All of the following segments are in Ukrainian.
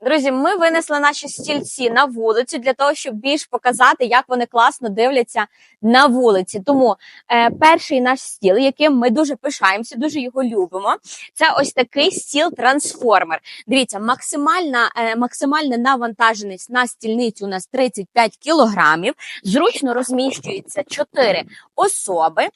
Друзі, ми винесли наші стільці на вулицю для того, щоб більш показати, як вони класно дивляться на вулиці. Тому е, перший наш стіл, яким ми дуже пишаємося, дуже його любимо. Це ось такий стіл трансформер. Дивіться, максимальна е, максимальна навантаженість на стільницю у нас 35 кілограмів. Зручно розміщується 4 особи.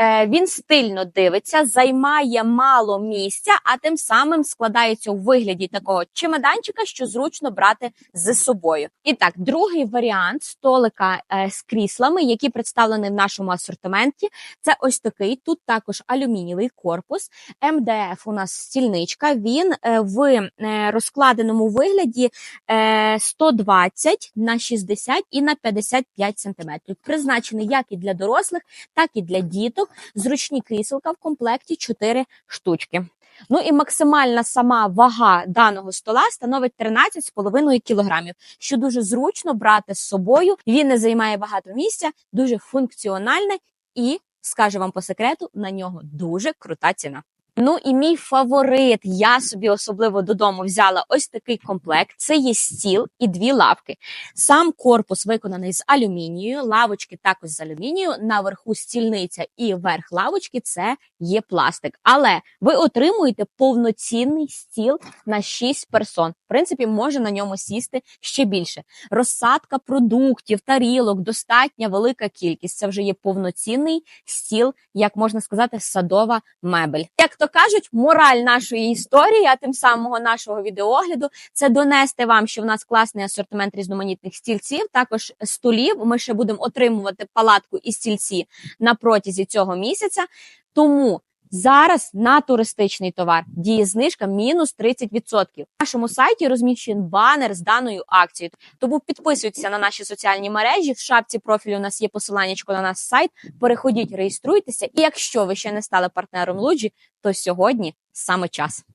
Е, Він стильно дивиться, займає мало місця, а тим самим складається у вигляді такого чемоданчика, що зручно брати з собою. І так, другий варіант столика е, з кріслами, який представлений в нашому асортименті. Це ось такий. Тут також алюмінієвий корпус. МДФ у нас стільничка. Він е, в розкладеному вигляді е, 120 на 60 і на 55 сантиметрів. Призначений як і для дорослих, так і для діток. Зручні кріселка в комплекті 4 штучки. Ну і максимальна сама вага даного стола становить 13,5 кілограмів, що дуже зручно брати з собою. Він не займає багато місця, дуже функціональне і скажу вам по секрету, на нього дуже крута ціна. Ну і мій фаворит. Я собі особливо додому взяла ось такий комплект. Це є стіл і дві лавки. Сам корпус виконаний з алюмінію, лавочки також з алюмінію. Наверху стільниця і верх лавочки це є пластик. Але ви отримуєте повноцінний стіл на 6 персон. Принципі, може на ньому сісти ще більше. Розсадка продуктів, тарілок, достатня велика кількість. Це вже є повноцінний стіл, як можна сказати, садова мебель. Як то кажуть, мораль нашої історії, а тим самого нашого відеогляду, це донести вам, що в нас класний асортимент різноманітних стільців, також столів. Ми ще будемо отримувати палатку і стільці на протязі цього місяця. Тому зараз на туристичний товар діє знижка мінус 30%. На нашому сайті розміщен банер з даною акцією. Тому підписуйтеся на наші соціальні мережі. В шапці профілю у нас є посилання на наш сайт. Переходіть, реєструйтеся. І якщо ви ще не стали партнером Луджі, то сьогодні саме час.